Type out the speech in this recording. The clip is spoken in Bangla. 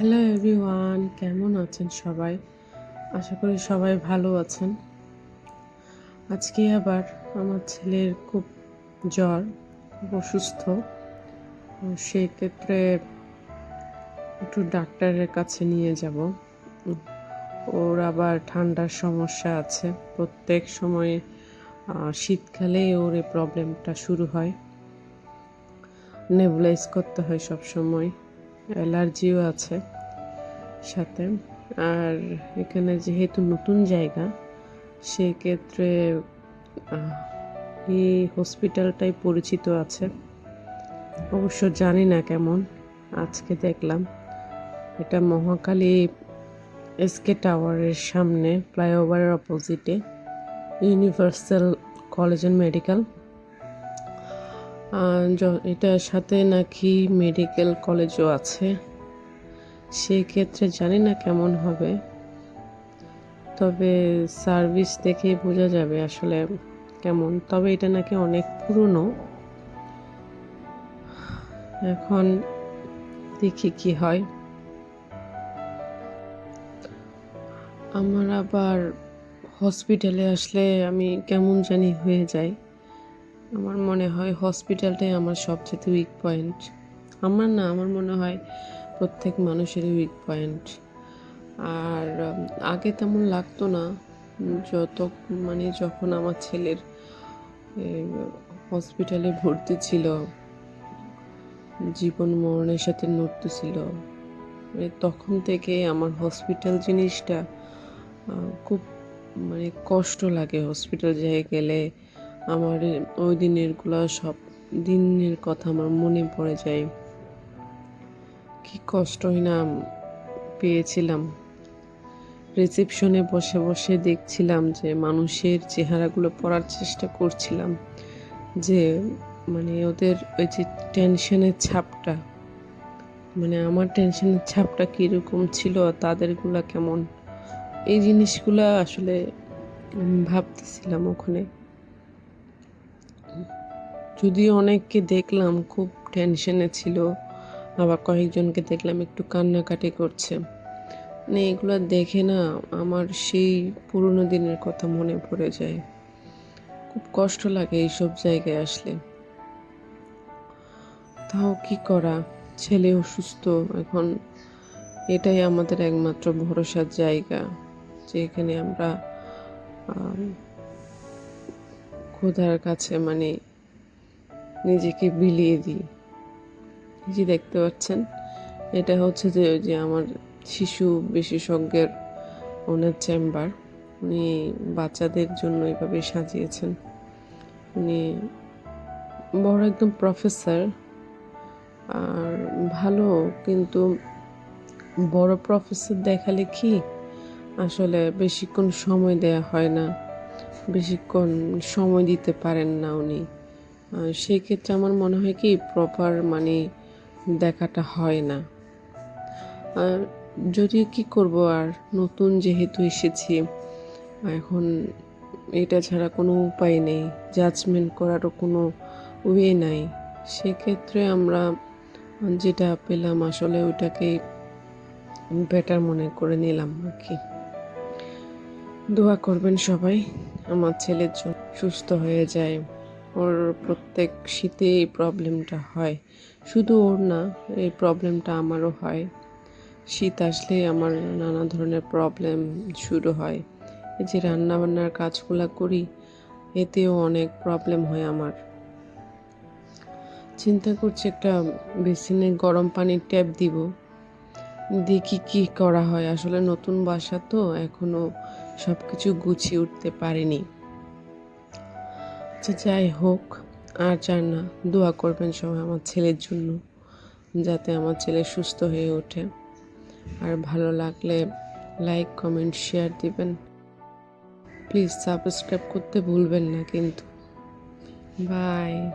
হ্যালো এভরিওয়ান কেমন আছেন সবাই? আশা করি সবাই ভালো আছেন। আজকে আবার আমার ছেলের খুব জ্বর, খুব অসুস্থ। সেক্ষেত্রে একটু ডাক্তারের কাছে নিয়ে যাব। ওর আবার ঠান্ডার সমস্যা আছে। প্রত্যেক সময়ে শীতকালেই ওর এই প্রবলেমটা শুরু হয়। নেবুলাইজ করতে হয় সব সময় অ্যালার্জিও আছে সাথে। আর এখানে যেহেতু নতুন জায়গা, সেক্ষেত্রে এই হসপিটালটাই পরিচিত আছে। অবশ্য জানি না কেমন, আজকে দেখলাম। এটা মহাকালী এসকে টাওয়ারের সামনে, ফ্লাইওভারের অপোজিটে, ইউনিভার্সাল কলেজ অ্যান্ড মেডিকেল। এটার সাথে নাকি মেডিকেল কলেজও আছে। সেক্ষেত্রে জানি না কেমন হবে। তবে সার্ভিস দেখেই বোঝা যাবে আসলে কেমন। তবে এটা নাকি অনেক পুরনো। এখন দেখি কি হয়। আমার আবার হসপিটালে আসলে আমি কেমন জানি হয়ে যাই। আমার মনে হয় হসপিটালটাই আমার সবচেয়ে উইক পয়েন্ট আমার না, আমার মনে হয় প্রত্যেক মানুষেরই উইক পয়েন্ট আর আগে তেমন লাগতো না যত মানে যখন আমার ছেলের হসপিটালে ভর্তি ছিল, জীবন মরণের সাথে নড়তেছিল মানে তখন থেকে আমার হসপিটাল জিনিসটা খুব মানে কষ্ট লাগে হসপিটাল যেয়ে গেলে আমার ওই দিনেরগুলো সব দিনের কথা আমার মনে পড়ে যায়। কি কষ্টই না পেয়েছিলাম। রিসেপশনে বসে বসে দেখছিলাম যে মানুষের চেহারাগুলো পড়ার চেষ্টা করছিলাম। যে মানে ওদের ওই যে টেনশনের ছাপটা মানে আমার টেনশনের ছাপটা কীরকম ছিল তাদেরগুলা কেমন। এই জিনিসগুলা আসলে ভাবতেছিলাম ওখানে। যদিও অনেককে দেখলাম খুব টেনশনে ছিল আবার কয়েকজনকে দেখলাম একটু কান্নাকাটি করছে। মানে এগুলো দেখে না আমার সেই পুরোনো দিনের কথা মনে পড়ে যায়। খুব কষ্ট লাগে এইসব জায়গায় আসলে। তাও কি করা? ছেলে অসুস্থ এখন এটাই আমাদের একমাত্র ভরসার জায়গা যেখানে আমরা আম, খোদার কাছে মানে নিজেকে বিলিয়ে দিই। যে দেখতে পাচ্ছেন, এটা হচ্ছে যে ওই যে আমার শিশু বিশেষজ্ঞের ওনার চেম্বার। উনি বাচ্চাদের জন্য এভাবে সাজিয়েছেন। উনি বড় একদম প্রফেসর, আর ভালো, কিন্তু বড় প্রফেসর দেখালে কি? আসলে বেশিক্ষণ সময় দেয়া হয় না, বেশিক্ষণ সময় দিতে পারেন না উনি। সেই ক্ষেত্রে আমার মনে হয় কি প্রপার মানে দেখাটা হয় না। আর যদিও কি করব, আর নতুন যেহেতু এসেছি, এখন এটা ছাড়া কোনো উপায় নেই জাজমেন্ট করারও কোনো ওয়ে নাই। সেক্ষেত্রে আমরা যেটা পেলাম, আসলে ওইটাকেই বেটার মনে করে নিলাম আর কি। দোয়া করবেন সবাই, আমার ছেলের জন্য সুস্থ হয়ে যায়। ওর প্রত্যেক শীতে এই প্রবলেমটা হয়। শুধু ওর না, এই প্রবলেমটা আমারও হয়। শীত আসলে আমার নানা ধরনের প্রবলেম শুরু হয়। এই যে রান্নাবান্নার কাজগুলো করি, এতেও অনেক প্রবলেম হয় আমার। চিন্তা করছি একটা বেসিনে গরম পানির ট্যাপ দিব। দেখি কি করা হয়। আসলে নতুন বাসা তো, এখনও সব কিছু গুছিয়ে উঠতে পারিনি। আচ্ছা যাই হোক, আর চান না, দোয়া করবেন সবাই আমার ছেলের জন্য, যাতে আমার ছেলে সুস্থ হয়ে ওঠে। আর ভালো লাগলে লাইক কমেন্ট শেয়ার দিবেন। প্লিজ সাবস্ক্রাইব করতে ভুলবেন না কিন্তু। বাই